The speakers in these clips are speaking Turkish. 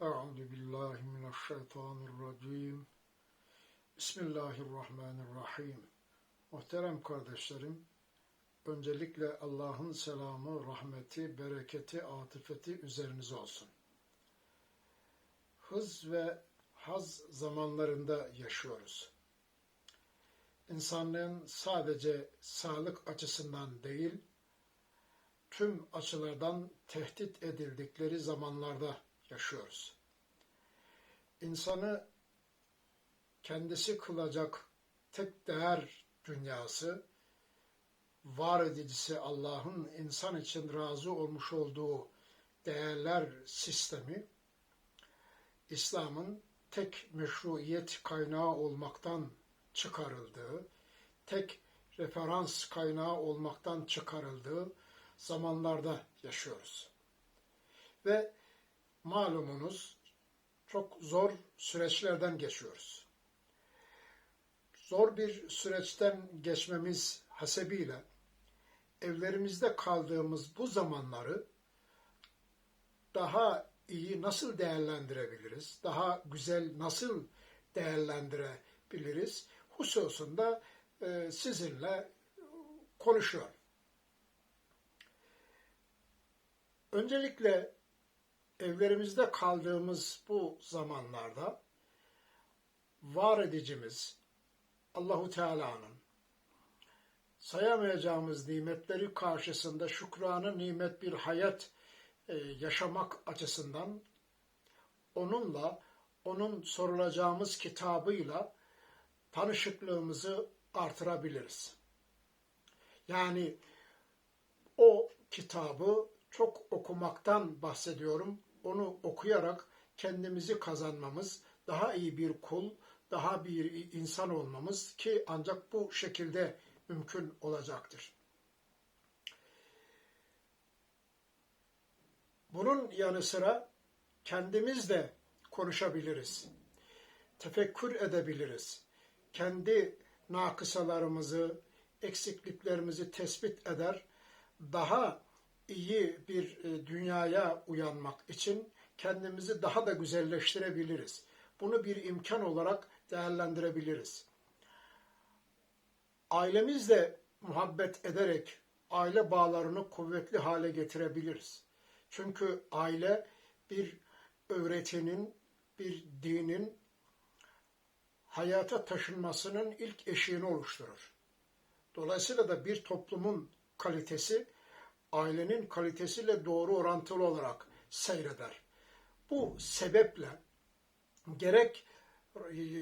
Euzu billahi mineşşeytanirracim. Bismillahirrahmanirrahim. Muhterem kardeşlerim, öncelikle Allah'ın selamı, rahmeti, bereketi, atıfeti üzerinize olsun. Hız ve haz zamanlarında yaşıyoruz. İnsanlığın sadece sağlık açısından değil, tüm açılardan tehdit edildikleri zamanlarda yaşıyoruz. İnsanı kendisi kılacak tek değer dünyası, var edicisi Allah'ın insan için razı olmuş olduğu değerler sistemi, İslam'ın tek meşruiyet kaynağı olmaktan çıkarıldığı, tek referans kaynağı olmaktan çıkarıldığı zamanlarda yaşıyoruz. Ve malumunuz çok zor süreçlerden geçiyoruz. Zor bir süreçten geçmemiz hasebiyle evlerimizde kaldığımız bu zamanları daha iyi nasıl değerlendirebiliriz? Daha güzel nasıl değerlendirebiliriz? Hususunda e, sizinle konuşuyorum. Öncelikle evlerimizde kaldığımız bu zamanlarda var edicimiz Allahu Teala'nın sayamayacağımız nimetleri karşısında şükranı nimet bir hayat e, yaşamak açısından onunla onun sorulacağımız kitabıyla tanışıklığımızı artırabiliriz. Yani o kitabı çok okumaktan bahsediyorum onu okuyarak kendimizi kazanmamız, daha iyi bir kul, daha bir insan olmamız ki ancak bu şekilde mümkün olacaktır. Bunun yanı sıra kendimiz de konuşabiliriz. Tefekkür edebiliriz. Kendi nakısalarımızı, eksikliklerimizi tespit eder, daha iyi bir e, dünyaya uyanmak için kendimizi daha da güzelleştirebiliriz. Bunu bir imkan olarak değerlendirebiliriz. Ailemizle muhabbet ederek aile bağlarını kuvvetli hale getirebiliriz. Çünkü aile bir öğretinin, bir dinin hayata taşınmasının ilk eşiğini oluşturur. Dolayısıyla da bir toplumun kalitesi ailenin kalitesiyle doğru orantılı olarak seyreder. Bu sebeple gerek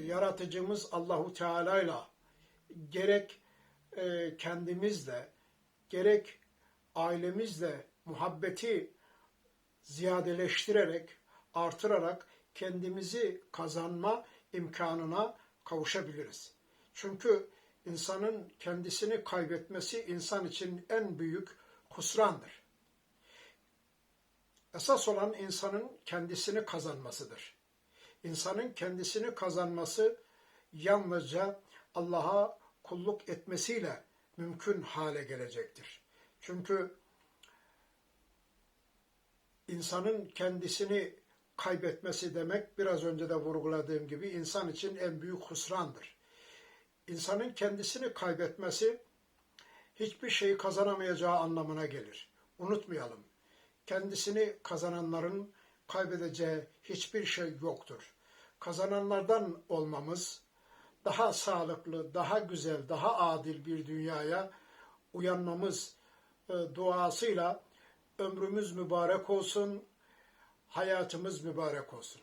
yaratıcımız Allahu Teala ile gerek e, kendimizle gerek ailemizle muhabbeti ziyadeleştirerek, artırarak kendimizi kazanma imkanına kavuşabiliriz. Çünkü insanın kendisini kaybetmesi insan için en büyük husrandır. Esas olan insanın kendisini kazanmasıdır. İnsanın kendisini kazanması yalnızca Allah'a kulluk etmesiyle mümkün hale gelecektir. Çünkü insanın kendisini kaybetmesi demek biraz önce de vurguladığım gibi insan için en büyük husrandır. İnsanın kendisini kaybetmesi hiçbir şeyi kazanamayacağı anlamına gelir. Unutmayalım. Kendisini kazananların kaybedeceği hiçbir şey yoktur. Kazananlardan olmamız, daha sağlıklı, daha güzel, daha adil bir dünyaya uyanmamız e, duasıyla ömrümüz mübarek olsun, hayatımız mübarek olsun.